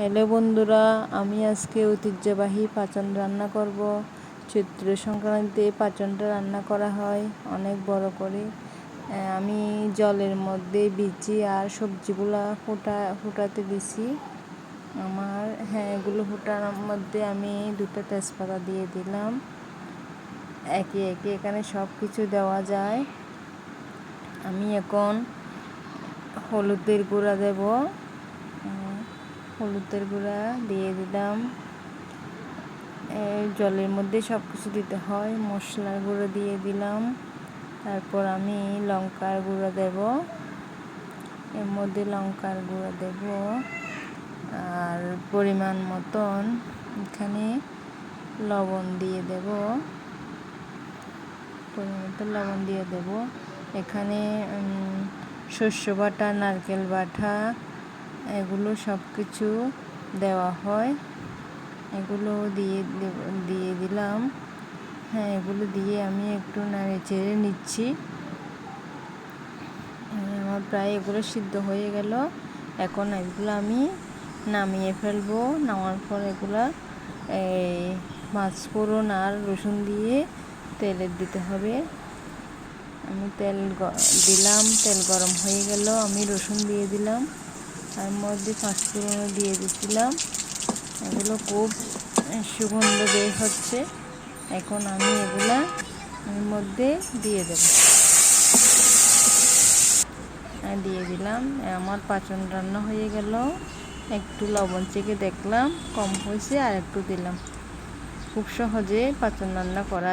Hello বন্ধুরা, আমি আজকে ঐতিহ্যবাহী পাচন রান্না করব। চৈত্র সংক্রান্তিতে পাচনটা রান্না করা হয়, অনেক বড় করে। আমি জলের মধ্যে বিচি আর সবজিগুলা ফুটা, ফুটাতে দিছি। আমার হ্যাঁ এগুলো ফুটানোর মধ্যে আমি দুটো তেজপাতা দিয়ে দিলাম। একে একে এখানে সব কিছু দেওয়া যায়। আমি এখন হলুদের গুঁড়া দেব। হলুদের গুঁড়া দিয়ে দিলাম। জলের মধ্যে সব কিছু দিতে হয়। মশলার গুঁড়ো দিয়ে দিলাম। তারপর আমি লঙ্কার গুঁড়ো দেব। এর মধ্যে লঙ্কার গুঁড়ো দেব। আর পরিমাণ মতন এখানে লবণ দিয়ে দেব। পরিমাণ লবণ দিয়ে দেব। এখানে শস্য বাটা, নারকেল বাটা এগুলো সব কিছু দেওয়া হয়। এগুলো দিয়ে দিয়ে দিলাম। হ্যাঁ এগুলো দিয়ে আমি একটু নাড়ে চেড়ে নিচ্ছি। আমার প্রায় এগুলো সিদ্ধ হয়ে গেল। এখন এগুলো আমি নামিয়ে ফেলব। নামার পর এগুলো, এই ফোড়ন আর রসুন দিয়ে তেলে দিতে হবে। আমি তেল দিলাম, তেল গরম হয়ে গেল। আমি রসুন দিয়ে দিলাম। তার মধ্যে পাঁচফোড়নও দিয়ে দিছিলাম এগুলো খুব সুগন্ধ বের হচ্ছে। এখন আমি এগুলা এর মধ্যে দিয়ে দেব। দিয়ে দিলাম। আমার পাচন রান্না হয়ে গেল। একটু লবণ চেকে দেখলাম, কম হয়েছে আর একটু দিলাম। খুব সহজে পাচন রান্না করা